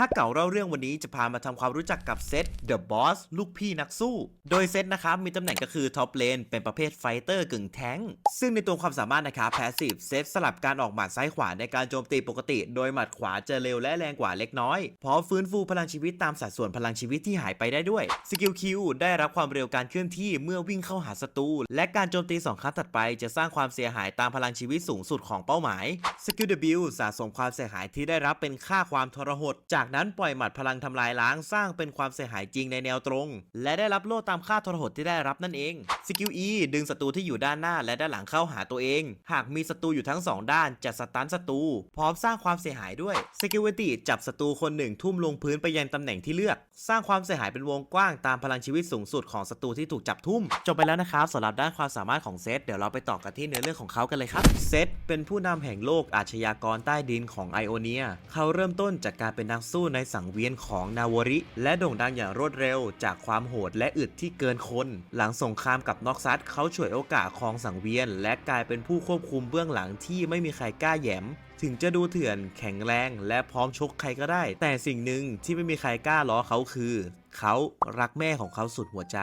ถ้าเก่าเล่าเรื่องวันนี้จะพามาทำความรู้จักกับเซต The Boss ลูกพี่นักสู้ โดยเซตนะครับมีตำแหน่งก็คือท็อปเลนเป็นประเภทไฟเตอร์กึ่งแท้ง ซึ่งในตัวความสามารถนะครับแพสซีฟเซตสลับการออกหมัดซ้ายขวาในการโจมตีปกติ โดยหมัดขวาจะเร็วและแรงกว่าเล็กน้อย พร้อมฟื้นฟูพลังชีวิตตามสัดส่วนพลังชีวิตที่หายไปได้ด้วยสกิลคิวได้รับความเร็วการเคลื่อนที่เมื่อวิ่งเข้าหาศัตรูและการโจมตีสองครั้งถัดไป จะสร้างความเสียหายตามพลังชีวิตสูงสุดของเป้าหมายสกิล W สะสมความเสียหายที่ได้รับเป็นค่าความทรหดจากนั้นปล่อยหมัดพลังทำลายล้างสร้างเป็นความเสียหายจริงในแนวตรง และได้รับโล่ตามค่าทรหดที่ได้รับนั่นเองสกิล E ดึงศัตรูที่อยู่ด้านหน้าและด้านหลังเข้าหาตัวเอง หากมีศัตรูอยู่ทั้งสองด้านจะสตันศัตรูพร้อมสร้างความเสียหายด้วยสกิลเวติจับศัตรูคนหนึ่งทุ่มลงพื้นไปยังตำแหน่งที่เลือก สร้างความเสียหายเป็นวงกว้างตามพลังชีวิตสูงสุดของศัตรูที่ถูกจับทุ่ม จบไปแล้วนะครับสำหรับด้านความสามารถของเซตเดี๋ยวเราไปต่อกันที่เนื้อเรื่องของเขากันเลยครับเซตเป็นผู้นำแห่งโลกอาชญากรใต้ดินของไอโอเนียเขาเริ่มต้นจากการเป็นนักสในสังเวียนของนาวริ และโด่งดังอย่างรวดเร็ว จากความโหดและอึดที่เกินคน หลังสงครามกับน็อกซัสเขาฉวยโอกาสครองสังเวียน และกลายเป็นผู้ควบคุมเบื้องหลังที่ไม่มีใครกล้าแหยมถึงจะดูเถื่อน แข็งแรง และพร้อมชกใครก็ได้ แต่สิ่งหนึ่งที่ไม่มีใครกล้าล้อเขาคือ เขารักแม่ของเขาสุดหัวใจ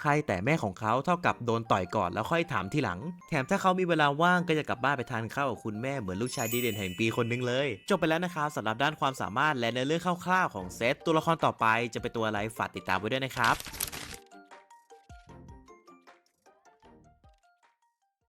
ใครแต่แม่ของเขาเท่ากับโดนต่อยก่อนแล้วค่อยถามทีหลัง แถมถ้าเขามีเวลาว่างก็จะกลับบ้านไปทานข้าวกับคุณแม่เหมือนลูกชายดีเด่นแห่งปีคนนึงเลย จบไปแล้วนะครับสำหรับด้านความสามารถและในเรื่องคร่าวๆของเซตตัวละครต่อไปจะเป็นตัวอะไรฝากติดตามไว้ด้วยนะครับ